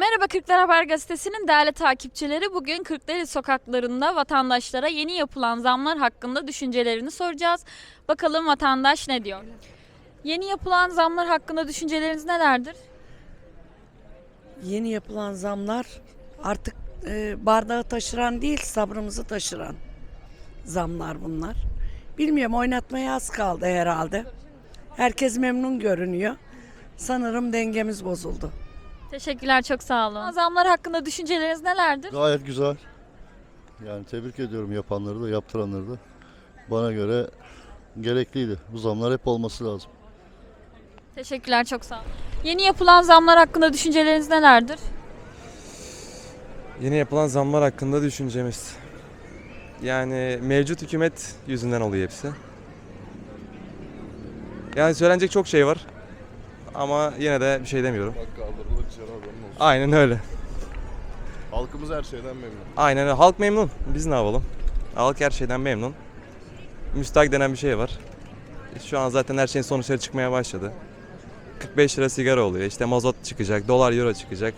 Merhaba Kırklar Haber Gazetesi'nin değerli takipçileri. Bugün Kırklareli sokaklarında vatandaşlara yeni yapılan zamlar hakkında düşüncelerini soracağız. Bakalım vatandaş ne diyor? Yeni yapılan zamlar hakkında düşünceleriniz nelerdir? Yeni yapılan zamlar artık e, bardağı taşıran değil sabrımızı taşıran zamlar bunlar. Bilmiyorum oynatmaya az kaldı herhalde. Herkes memnun görünüyor. Sanırım dengemiz bozuldu. Teşekkürler çok sağ olun. Zamlar hakkında düşünceleriniz nelerdir? Gayet güzel. Yani tebrik ediyorum yapanları da yaptıranları da. Bana göre gerekliydi. Bu zamlar hep olması lazım. Teşekkürler çok sağ olun. Yeni yapılan zamlar hakkında düşünceleriniz nelerdir? Yeni yapılan zamlar hakkında düşüncemiz. Yani mevcut hükümet yüzünden oluyor hepsi. Yani söylenecek çok şey var. Ama yine de bir şey demiyorum. Bak kaldırılır dışarı haberin olsun. Aynen öyle. Halkımız her şeyden memnun. Aynen öyle. Halk memnun. Biz ne yapalım? Halk her şeyden memnun. Müstahak denen bir şey var. Şu an zaten her şeyin sonuçları çıkmaya başladı. 45 lira sigara oluyor. İşte mazot çıkacak, dolar euro çıkacak.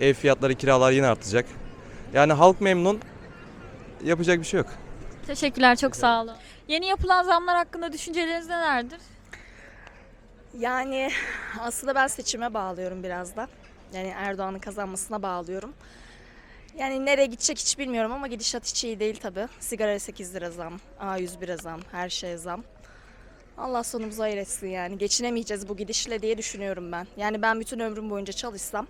Ev fiyatları, kiralar yine artacak. Yani halk memnun. Yapacak bir şey yok. Teşekkürler çok sağ olun. Yeni yapılan zamlar hakkında düşünceleriniz nelerdir? Yani aslında ben seçime bağlıyorum biraz da. Yani Erdoğan'ın kazanmasına bağlıyorum. Yani nereye gidecek hiç bilmiyorum ama gidişat hiç iyi değil tabi. Sigara 8 lira zam, A101 zam, her şeye zam. Allah sonumuzu hayır etsin yani. Geçinemeyeceğiz bu gidişle diye düşünüyorum ben. Yani ben bütün ömrüm boyunca çalışsam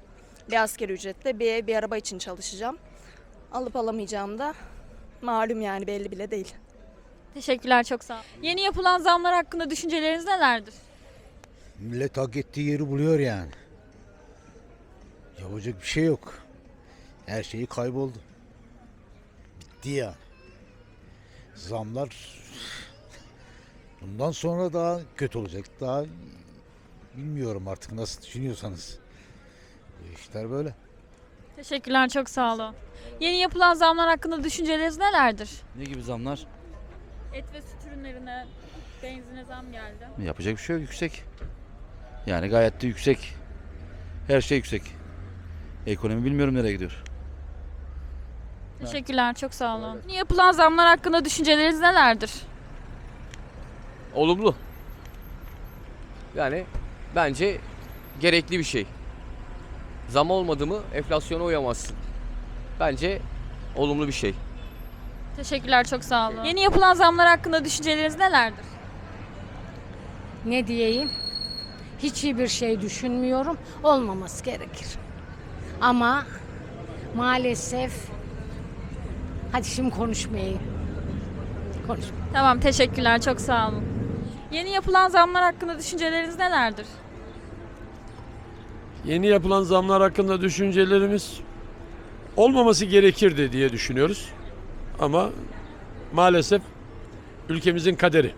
bir asgari ücretle bir ev, bir araba için çalışacağım. Alıp alamayacağım da malum yani belli bile değil. Teşekkürler çok sağ olun. Yeni yapılan zamlar hakkında düşünceleriniz nelerdir? Millet hak ettiği yeri buluyor yani. Yapacak bir şey yok. Her şeyi kayboldu. Bitti yani. Zamlar bundan sonra daha kötü olacak. Daha bilmiyorum artık nasıl düşünüyorsanız. Bu işler böyle. Teşekkürler çok sağ olun. Yeni yapılan zamlar hakkında düşünceleriniz nelerdir? Ne gibi zamlar? Et ve süt ürünlerine, benzine zam geldi. Yapacak bir şey yok yüksek. Yani gayet de yüksek. Her şey yüksek. Ekonomi bilmiyorum nereye gidiyor. Teşekkürler çok sağ olun. Yeni yapılan zamlar hakkında düşünceleriniz nelerdir? Olumlu. Yani bence gerekli bir şey. Zam olmadı mı enflasyona uyamazsın. Bence olumlu bir şey. Teşekkürler çok sağ olun. Yeni yapılan zamlar hakkında düşünceleriniz nelerdir? ne diyeyim? Hiç iyi bir şey düşünmüyorum. Olmaması gerekir. Ama maalesef hadi şimdi konuşmayayım. Konuşma. Tamam teşekkürler çok sağ olun. Yeni yapılan zamlar hakkında düşünceleriniz nelerdir? Yeni yapılan zamlar hakkında düşüncelerimiz olmaması gerekirdi diye düşünüyoruz. Ama maalesef ülkemizin kaderi.